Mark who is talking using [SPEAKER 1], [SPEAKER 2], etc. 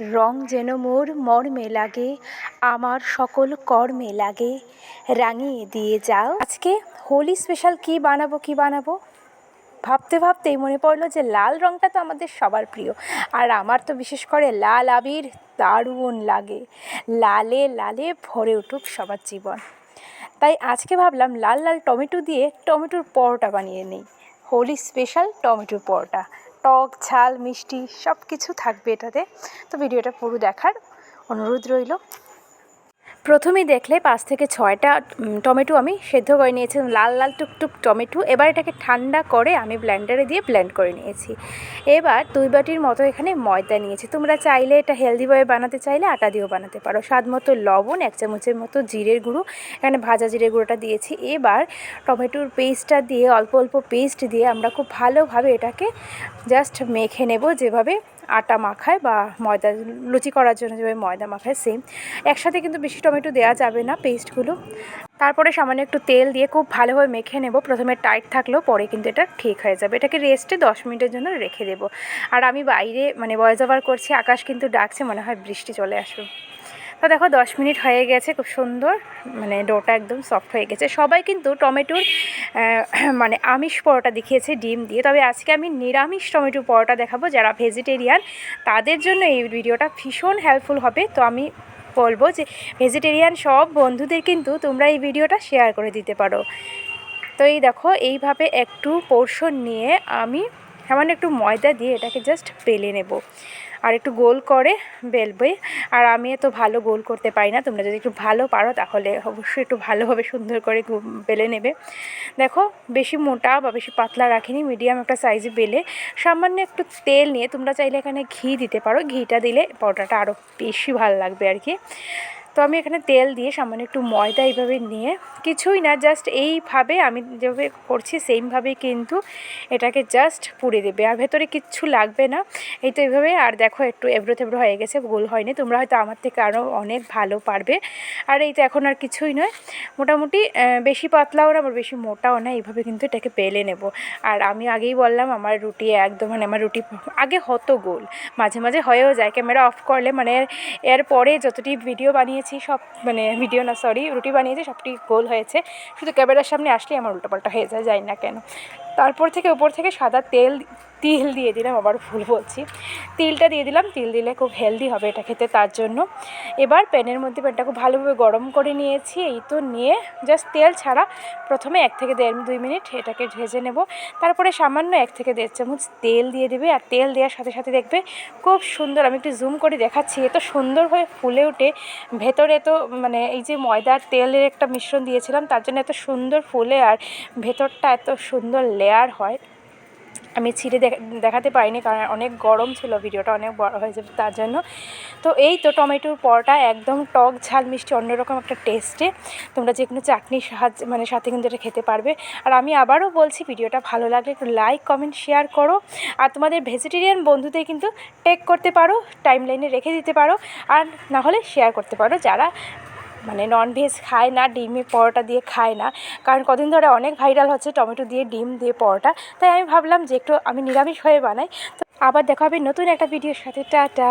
[SPEAKER 1] রং যেন মোর মর্মে লাগে, আমার সকল কর্মে লাগে। রাঙিয়ে দিয়ে যাও। আজকে হোলি স্পেশাল কী বানাবো কী বানাবো? ভাবতে ভাবতেই মনে পড়ল যে লাল রঙটা তো আমাদের সবার প্রিয়। আর আমার তো বিশেষ করে লাল আবির দারুণ লাগে। লালে লালে ভরে উঠুক সবার জীবন। তাই আজকে ভাবলাম লাল লাল টমেটো দিয়ে টমেটোর পরোটা বানিয়ে নিই। হোলি স্পেশাল টমেটোর পরোটা। টক ঝাল মিষ্টি সব কিছু থাকবে এটাতে। তো ভিডিওটা পুরো দেখার অনুরোধ রইল। প্রথমেই দেখলে পাঁচ থেকে ছয়টা টমেটো আমি সেদ্ধ করে নিয়েছি লাল লাল টুকটুক টমেটো। এবার এটাকে ঠান্ডা করে আমি ব্লেন্ডারে দিয়ে ব্লেন্ড করে নিয়েছি। এবার দুই বাটির মতো এখানে ময়দা নিয়েছি। তোমরা চাইলে এটা হেলদিভাবে বানাতে চাইলে আটা দিয়েও বানাতে পারো। স্বাদ মতো লবণ, এক চামচের মতো জিরের গুঁড়ো, এখানে ভাজা জিরের গুঁড়োটা দিয়েছি। এবার টমেটোর পেস্টটা দিয়ে, অল্প অল্প পেস্ট দিয়ে আমরা খুব ভালোভাবে এটাকে জাস্ট মেখে নেব যেভাবে আটা মাখায় বা ময়দা, লুচি করার জন্য যেভাবে ময়দা মাখায় সেম একসাথে কিন্তু বেশি টমেটো দেওয়া যাবে না পেস্টগুলো। তারপরে সামান্য একটু তেল দিয়ে খুব ভালোভাবে মেখে নেব। প্রথমে টাইট থাকলেও পরে কিন্তু এটা ঠিক হয়ে যাবে। এটাকে রেস্টে দশ মিনিটের জন্য রেখে দেবো। আর আমি বাইরে মানে ভয়েস ওভার করছি, আকাশ কিন্তু ডাকছে, মনে হয় বৃষ্টি চলে আসবে। তো দেখো দশ মিনিট হয়ে গেছে, খুব সুন্দর। মানে ডোটা একদম সফট হয়ে গেছে। সবাই কিন্তু টমেটোর মানে আমিষ পরোটা দেখিয়েছে ডিম দিয়ে। তবে আজকে আমি নিরামিষ টমেটো পরোটা দেখাবো। যারা ভেজিটেরিয়ান তাদের জন্য এই ভিডিওটা ভীষণ হেল্পফুল হবে। তো আমি বলব যে ভেজিটেরিয়ান সব বন্ধুদের কিন্তু তোমরা এই ভিডিওটা শেয়ার করে দিতে পারো। তো এই দেখো, এইভাবে একটু পোর্শন নিয়ে আমি সামান্য একটু ময়দা দিয়ে এটাকে জাস্ট বেলে নেব। আর একটু গোল করে বেলবে। আর আমি এত ভালো গোল করতে পারি না। তোমরা যদি একটু ভালো পারো, তাহলে অবশ্যই একটু ভালোভাবে সুন্দর করে বেলে নেবে। দেখো, বেশি মোটা বা বেশি পাতলা রাখিনি মিডিয়াম একটা সাইজে বেলে। সামান্য একটু তেল নিয়ে তোমরা চাইলে এখানে ঘি দিতে পারো। ঘিটা দিলে পরোটাটা আরও বেশি ভালো লাগবে আর কি। তো আমি এখানে তেল দিয়ে সামান্য একটু ময়দা এইভাবে নিয়ে কিছুই না জাস্ট এইভাবে আমি যেভাবে করছি সেমভাবেই কিন্তু এটাকে জাস্ট পুড়ে দেবে। আর ভেতরে কিচ্ছু লাগবে না। এই তো এইভাবে, আর দেখো একটু এবড়ো থেবড়ো হয়ে গেছে, গোল হয়নি। তোমরা হয়তো আমার থেকে আরও অনেক ভালো পারবে। আর এই তো এখন আর কিছুই নয়। মোটামুটি বেশি পাতলাও না, আবার বেশি মোটাও না, এইভাবে কিন্তু এটাকে বেলে নেব। আর আমি আগেই বললাম, আমার রুটি একদম মানে আমার রুটি আগে হতো গোল। মাঝে মাঝে হয়েও যায়, ক্যামেরা অফ করলে মানে এর পরে যতটি ভিডিও বানিয়েছি, সব মানে ভিডিও না সরি রুটি বানিয়েছি, সবটি গোল হয়েছে। শুধু ক্যামেরার সামনে আসলেই আমার উল্টোপাল্টা হয়ে যায় যাই না কেন। তারপর থেকে উপর থেকে সাদা তেল, তিল দিয়ে দিলাম, আবার ভুল বলছি। তিলটা দিয়ে দিলাম, তিল দিলে খুব হেলদি হবে এটা খেতে তার জন্য। এবার প্যানের মধ্যে প্যানটা খুব ভালোভাবে গরম করে নিয়েছি, এই তো নিয়ে জাস্ট তেল ছাড়া প্রথমে এক থেকে দেড় দুই মিনিট এটাকে ভেজে নেব। তারপরে সামান্য এক থেকে দেড় চামচ তেল দিয়ে দেবে, আর তেল দেওয়ার সাথে সাথে দেখবে খুব সুন্দর, আমি একটু জুম করে দেখাচ্ছি এত সুন্দর হয়ে ফুলে ওঠে। ভেতরে তো মানে এই যে ময়দার তেলের একটা মিশ্রণ দিয়েছিলাম, তার জন্য এত সুন্দর ফুলে, আর ভেতরটা এত সুন্দর লেয়ার হয়। আমি ছিঁড়ে দেখা- দেখাতে পারিনি কারণ অনেক গরম ছিল, ভিডিওটা অনেক বড় হয়ে যাবে তার জন্য। তো এই তো টমেটোর পরোটা, একদম টক ঝাল, মিষ্টি, অন্যরকম একটা টেস্টে তোমরা যে কোনো চাটনির সাহায্য মানে সাথে কিন্তু এটা খেতে পারবে। আর আমি আবারও বলছি, ভিডিওটা ভালো লাগলে একটু লাইক কমেন্ট শেয়ার করো। আর তোমাদের ভেজিটেরিয়ান বন্ধুদের কিন্তু টেক করতে পারো টাইম লাইনে রেখে দিতে পারো। আর না হলে শেয়ার করতে পারো যারা মানে ননভেজ খায় না, ডিমে পরোটা দিয়ে খায় না। কারণ কদিন ধরে অনেক ভাইরাল হচ্ছে টমেটো দিয়ে ডিম দিয়ে পরোটা। তাই আমি ভাবলাম যে একটু আমি নিরামিষ হয়ে বানাই। তো আবার দেখা হবে নতুন একটা ভিডিওর সাথে। টাটা!